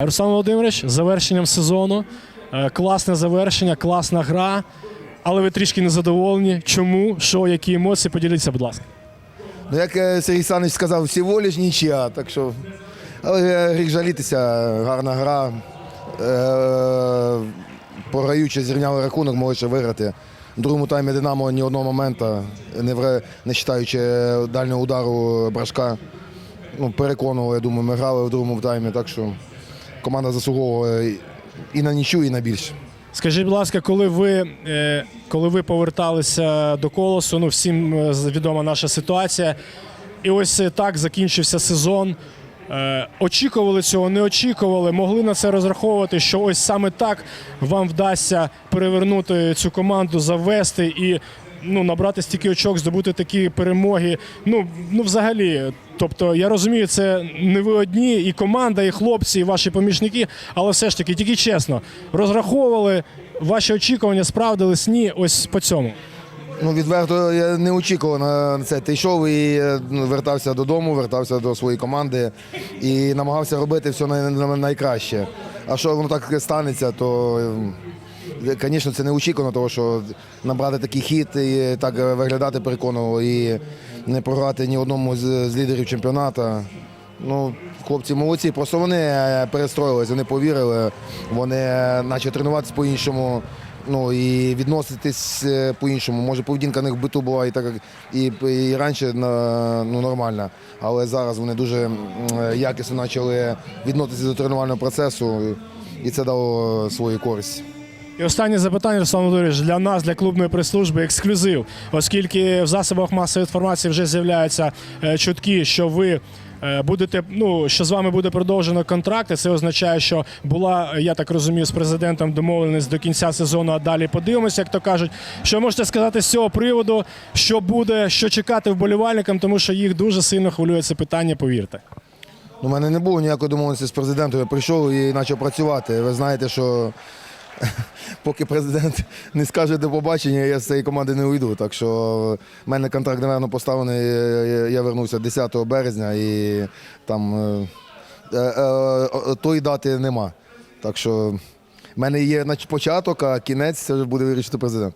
Руслан Володимирович, завершенням сезону. Е, Класне завершення, класна гра. Але ви трішки незадоволені. Чому? Що, які емоції? Поділіться, будь ласка. Ну, як е, Сергій Санич сказав, всього лиш нічия, так що. Але е, гріх жалітися, гарна гра. Програючи, зрівняли рахунок, могли ще виграти. В другому таймі Динамо ні одного моменту, не, вре- не вважаючи дальнього удару Брашка. Ну, переконували, я думаю, ми грали в другому таймі, так що команда заслуговує і на нічю, і на більше. Скажіть, будь ласка, коли ви, е, коли ви поверталися до колосу, ну всім е, відома наша ситуація, і ось е, так закінчився сезон. Очікували цього, не очікували, могли на це розраховувати, що ось саме так вам вдасться перевернути цю команду, завести і ну, набрати стільки очок, здобути такі перемоги. Ну, ну взагалі. Тобто я розумію, це не ви одні, і команда, і хлопці, і ваші помічники, але все ж таки, тільки чесно, розраховували ваші очікування, справдились ні, ось по цьому. Ну, відверто я не очікував на це. Ти йшов і е, ну, вертався додому, вертався до своєї команди і намагався робити все най- най- найкраще. А що воно так станеться, то, звісно, це не очікувано, тому що набрати такий хід і так виглядати переконувало і не програти ні одному з, лідерів чемпіонату. Ну, хлопці молодці, просто вони е, перестроїлися, вони повірили, вони е, почали тренуватися по-іншому. Ну і відноситись е, по-іншому. Може, поведінка в них в биту була і так і, і раніше ну, нормальна, але зараз вони дуже якісно почали відноситися до тренувального процесу, і це дало свою користь. І останнє запитання, Руслан Володимирович, для нас, для клубної прес-служби, ексклюзив, оскільки в засобах масової інформації вже з'являються е, чутки, що ви. е, Будете, ну що з вами буде продовжено контракт, і це означає, що була, я так розумію, з президентом домовленість до кінця сезону, а далі подивимося, як то кажуть. Що можете сказати з цього приводу, що буде, що чекати вболівальникам, тому що їх дуже сильно хвилює це питання, повірте. У Ну, мене не було ніякої домовленості з президентом. Я прийшов і почав працювати. Ви знаєте, що поки президент не скаже до побачення, я з цієї команди не уйду. Так що в мене контракт, напевно, поставлений. я- вернувся 10 березня і там е, е, е, тої дати нема. Так що в мене є початок, а кінець буде вирішити президент.